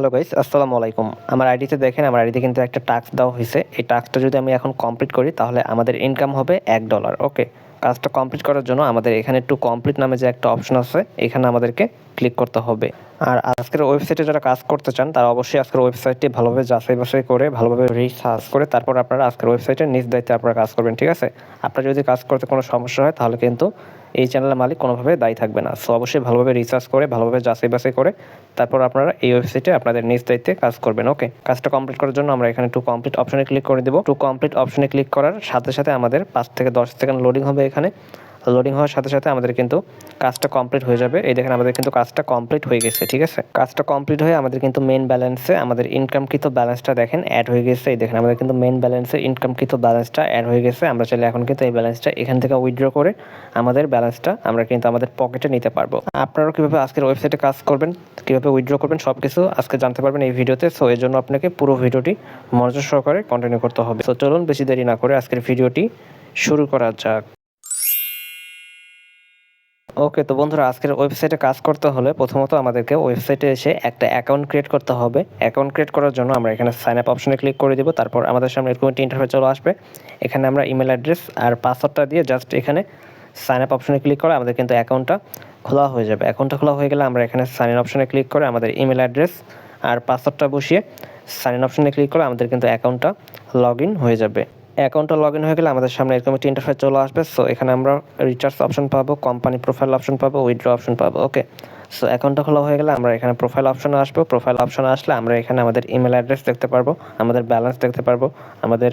Hello guys আসসালামু আলাইকুম আমার আইডিতে দেখেন, আমার আইডিতে কিন্তু একটা টাস্ক দেওয়া হয়েছে। এই টাস্কটা যদি আমি এখন কমপ্লিট করি, তাহলে আমাদের ইনকাম হবে এক ডলার ওকে কাজটা কমপ্লিট করার জন্য আমাদের এখানে একটু কমপ্লিট নামে যে একটা অপশন আছে, এখানে আমাদেরকে ক্লিক করতে হবে। আর আজকের ওয়েবসাইটে যারা কাজ করতে চান, তারা অবশ্যই আজকের ওয়েবসাইটটি ভালোভাবে যাচাই বাছাই করে, ভালোভাবে রিসার্চ করে, তারপর আপনারা আজকের ওয়েবসাইটে নিজ দায়িত্বে আপনারা কাজ করবেন, ঠিক আছে? আপনার যদি কাজ করতে কোনো সমস্যা হয়, তাহলে কিন্তু এই চ্যানেলের মালিক কোনোভাবে দায়ী থাকবে না। সো অবশ্যই ভালোভাবে রিসার্চ করে, ভালোভাবে যাচাই বাছাই করে, তারপর আপনারা এই ওয়েবসাইটে আপনাদের নিজ দায়িত্বে কাজ করবেন ওকে কাজটা কমপ্লিট করার জন্য আমরা এখানে টু কমপ্লিট অপশনে ক্লিক করে দেবো। টু কমপ্লিট অপশনে ক্লিক করার সাথে সাথে আমাদের পাঁচ থেকে দশ সেকেন্ড লোডিং হবে এখানে। লোডিং হওয়ার সাথে সাথে আমাদের কিন্তু কাজটা কমপ্লিট হয়ে যাবে। এই দেখেন আমাদের কিন্তু কাজটা কমপ্লিট হয়ে গেছে, ঠিক আছে? কাজটা কমপ্লিট হয়ে আমাদের কিন্তু মেন ব্যালেন্সে আমাদের ইনকামকৃত ব্যালেন্সটা দেখেন অ্যাড হয়ে গেছে। এই দেখেন আমাদের কিন্তু মেন ব্যালেন্সে ইনকামকৃত ব্যালেন্সটা অ্যাড হয়ে গেছে। আমরা চাইলে এখন কিন্তু এই ব্যালেন্সটা এখান থেকে উইথড্র করে আমাদের ব্যালেন্সটা আমরা কিন্তু আমাদের পকেটে নিতে পারব। আপনারাও কীভাবে আজকের ওয়েবসাইটে কাজ করবেন, কীভাবে উইথড্র করবেন সব কিছু আজকে জানতে পারবেন এই ভিডিওতে। সো এর জন্য আপনাকে পুরো ভিডিওটি মনোযোগ সহকারে কন্টিনিউ করতে হবে। তো চলুন বেশি দেরি না করে আজকের ভিডিওটি শুরু করা যাক। ওকে তো বন্ধুরা, আজকের ওয়েবসাইটে কাজ করতে হলে প্রথমত আমাদেরকে ওয়েবসাইটে এসে একটা অ্যাকাউন্ট ক্রিয়েট করতে হবে। অ্যাকাউন্ট ক্রিয়েট করার জন্য আমরা এখানে সাইন আপ অপশনে ক্লিক করে দেবো, তারপর আমাদের সামনে এরকম একটি ইন্টারফেস চলে আসবে। এখানে আমরা ইমেল অ্যাড্রেস আর পাসওয়ার্ডটা দিয়ে জাস্ট এখানে সাইন আপ অপশনে ক্লিক করে আমাদের কিন্তু অ্যাকাউন্টটা খোলা হয়ে যাবে। অ্যাকাউন্টটা খোলা হয়ে গেলে আমরা এখানে সাইন ইন অপশনে ক্লিক করে আমাদের ইমেল অ্যাড্রেস আর পাসওয়ার্ডটা বসিয়ে সাইন ইন অপশনে ক্লিক করে আমাদের কিন্তু অ্যাকাউন্টটা লগ ইন হয়ে যাবে। অ্যাকাউন্টটা লগ ইন হয়ে গেলে আমাদের সামনে এরকম একটি ইন্টারফেস চলে আসবে। সো এখানে আমরা রিচার্জ অপশন পাবো কোম্পানি প্রোফাইল অপশন পাবো উইথড্র অপশন পাবো ওকে সো অ্যাকাউন্টটা খোলা হয়ে গেলে আমরা এখানে প্রোফাইল অপশন আসব। প্রোফাইল অপশন আসলে আমরা এখানে আমাদের ইমেল অ্যাড্রেস দেখতে পারব, আমাদের ব্যালেন্স দেখতে পারব, আমাদের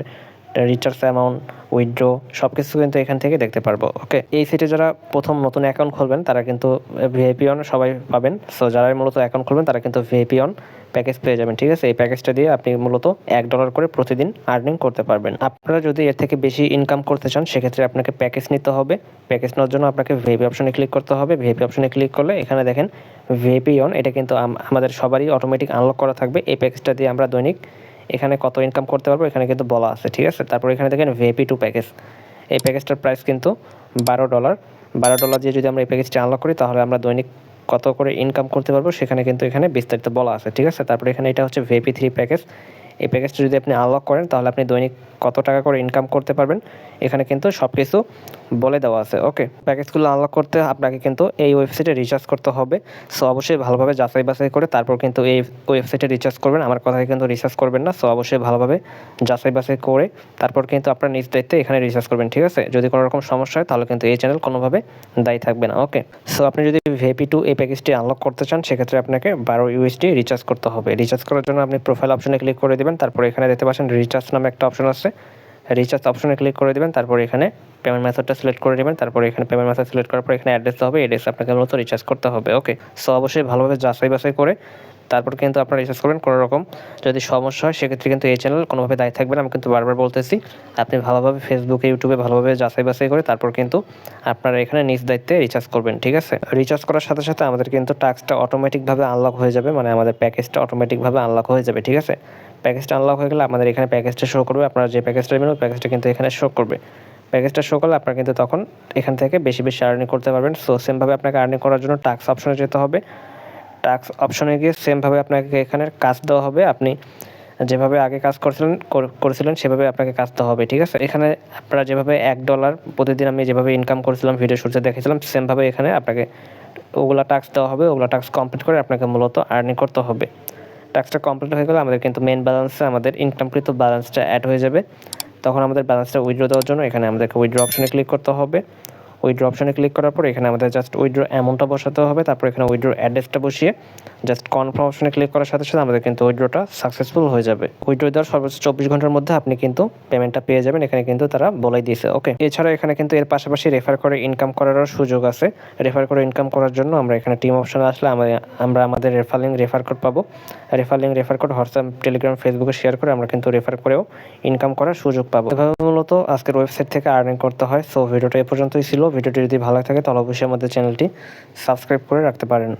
রিচার্জ অ্যামাউন্ট উইথড্র সব কিছু কিন্তু এখান থেকে দেখতে পারব ওকে এই সাইটে যারা প্রথম নতুন অ্যাকাউন্ট খুলবেন, তারা কিন্তু ভিআইপি অন সবাই পাবেন। সো যারা মূলত অ্যাকাউন্ট খুলবেন, তারা কিন্তু ভিআইপি অন প্যাকেজ পেয়ে যাবেন, ঠিক আছে? এই প্যাকেজটা দিয়ে আপনি মূলত এক ডলার করে প্রতিদিন আর্নিং করতে পারবেন। আপনারা যদি এর থেকে বেশি ইনকাম করতে চান, সেক্ষেত্রে আপনাকে প্যাকেজ নিতে হবে। প্যাকেজ নেওয়ার জন্য আপনাকে ভিআইপি অপশনে ক্লিক করতে হবে। ভিআইপি অপশনে ক্লিক করলে এখানে দেখেন ভিআইপি অন এটা কিন্তু আমাদের সবারই অটোমেটিক আনলক করা থাকবে। এই প্যাকেজটা দিয়ে আমরা দৈনিক এখানে কত ইনকাম করতে পারব, এখানে কিন্তু বলা আছে, ঠিক আছে? তারপর এখানে দেখেন ভেপি টু প্যাকেজ এই প্যাকেজটার প্রাইস কিন্তু বারো ডলার বারো ডলার দিয়ে যদি আমরা এই প্যাকেজটি আনলক করি, তাহলে আমরা দৈনিক কত করে ইনকাম করতে পারব, সেখানে কিন্তু এখানে বিস্তারিত বলা আছে, ঠিক আছে? তারপরে এখানে এটা হচ্ছে ভিপি থ্রি প্যাকেজ এই প্যাকেজটা যদি আপনি আনলক করেন, তাহলে আপনি দৈনিক কত টাকা করে ইনকাম করতে পারবেন? এখানে কিন্তু সব কিছু বলে দেওয়া আছে ওকে প্যাকেজগুলো আনলক করতে আপনাকে কিন্তু এই ওয়েবসাইটে রিচার্জ করতে হবে। সো অবশ্যই ভালোভাবে যাচাই বাছাই করে তারপর কিন্তু এই ওয়েবসাইটে রিচার্জ করবেন। আমার কথায় কিন্তু রিচার্জ করবেন না। সো অবশ্যই ভালোভাবে যাচাই বাছাই করে তারপর কিন্তু আপনার নিজ দায়িত্বে এখানে রিচার্জ করবেন, ঠিক আছে? যদি কোনো রকম সমস্যা হয়, তাহলে কিন্তু এই চ্যানেল কোনোভাবে দায়ী থাকবে না ওকে সো আপনি যদি ভিপি টু এই প্যাকেজটি আনলক করতে চান, সেক্ষেত্রে আপনাকে বারো ইউএসডি রিচার্জ করতে হবে। রিচার্জ করার জন্য আপনি প্রোফাইল অপশনে ক্লিক করে দেবেন। তারপর এখানে দেখতে পাচ্ছেন রিচার্জ নামে একটা অপশন আছে। রিচার্জ অপশনে ক্লিক করে দেবেন, তারপর এখানে পেমেন্ট মেথডটা সিলেক্ট করে দেবেন তারপর এখানে পেমেন্ট মেথড সিলেক্ট করার পর এখানে অ্যাড্রেস হবে অ্যাড্রেস আপনাকে মূলত রিচার্জ করতে হবে ওকে সো অবশ্যই ভালোভাবে যাচাই বাছাই করে তারপর কিন্তু আপনারা রিচার্জ করবেন, কোনো রকম যদি সমস্যা হয়, সেক্ষেত্রে কিন্তু এই চ্যানেল কোনোভাবে দায়ী থাকবে না, আমি কিন্তু বারবার বলতেছি। আপনি ভালোভাবে ফেসবুকে ইউটিউবে ভালোভাবে যাচাই বাছাই করে তারপর কিন্তু আপনারা এখানে নিজ দায়িত্বে রিচার্জ করবেন, ঠিক আছে? রিচার্জ করার সাথে সাথে আমাদের কিন্তু টাস্কটা অটোমেটিকভাবে আনলক হয়ে যাবে মানে আমাদের প্যাকেজটা অটোমেটিকভাবে আনলক হয়ে যাবে, ঠিক আছে? প্যাকেজটা আনলক হয়ে গেলে আমাদের এখানে প্যাকেজটা শো করবে। আপনারা যে প্যাকেজটা নেবেন, ওই প্যাকেজটা কিন্তু এখানে শো করবে। প্যাকেজটা শো করলে আপনারা কিন্তু তখন এখান থেকে বেশি বেশি আর্নিং করতে পারবেন। সো সেমভাবে আপনাকে আর্নিং করার জন্য টাক্স অপশনে যেতে হবে। টাক্স অপশনে গিয়ে সেমভাবে আপনাকে এখানে কাজ দেওয়া হবে। আপনি যেভাবে আগে কাজ করছিলেন করেছিলেন, সেভাবে আপনাকে কাজ দেওয়া হবে, ঠিক আছে? এখানে আপনারা যেভাবে এক ডলার প্রতিদিন আমি যেভাবে ইনকাম করেছিলাম ভিডিও শুরুতে দেখেছিলাম সেমভাবে এখানে আপনাকে ওগুলা টাক্স দেওয়া হবে। ওগুলা টাক্স কমপ্লিট করে আপনাকে মূলত আর্নিং করতে হবে। টাস্কটা কমপ্লিট হয়ে গেলে আমাদের কিন্তু মেন ব্যালেন্সে আমাদের ইনকামকৃত ব্যালেন্সটা অ্যাড হয়ে যাবে। তখন আমাদের ব্যালেন্সটা উইড্রো দেওয়ার জন্য এখানে আমাদেরকে উইড্রো অপশনে ক্লিক করতে হবে। উইড্রো অপশনে ক্লিক করার পর এখানে আমাদের জাস্ট উইড্রো অ্যামাউন্টটা বসাতে হবে। তারপর এখানে উইড্রো অ্যাড্রেসটা বসিয়ে জাস্ট কনফার্ম অপশনে ক্লিক করার সাথে সাথে আমাদের কিন্তু উইড্রোটা সাকসেসফুল হয়ে যাবে। উইড্রো দেওয়ার সর্বোচ্চ চব্বিশ ঘণ্টার মধ্যে আপনি কিন্তু পেমেন্টটা পেয়ে যাবেন। এখানে কিন্তু তারা বলেই দিয়েছে। ওকে এছাড়া এখানে কিন্তু এর পাশাপাশি রেফার করে ইনকাম করারও সুযোগ আছে। রেফার করে ইনকাম করার জন্য আমরা এখানে টিম অপশনে আসলে আমরা আমাদের রেফার লিঙ্ক রেফার কোড পাবো। Refer link refer code WhatsApp Telegram ফেসবুকে শেয়ার করে আমরা কিন্তু রেফার করেও ইনকাম করার সুযোগ পাবো। এভাবে মূলত আজকের ওয়েবসাইট থেকে আর্নিং করতে হয়। সো ভিডিওটা এ পর্যন্তই ছিল। ভিডিওটি যদি ভালো থাকে তাহলে অবশ্যই আমাদের চ্যানেলটি সাবস্ক্রাইব করে রাখতে পারেন।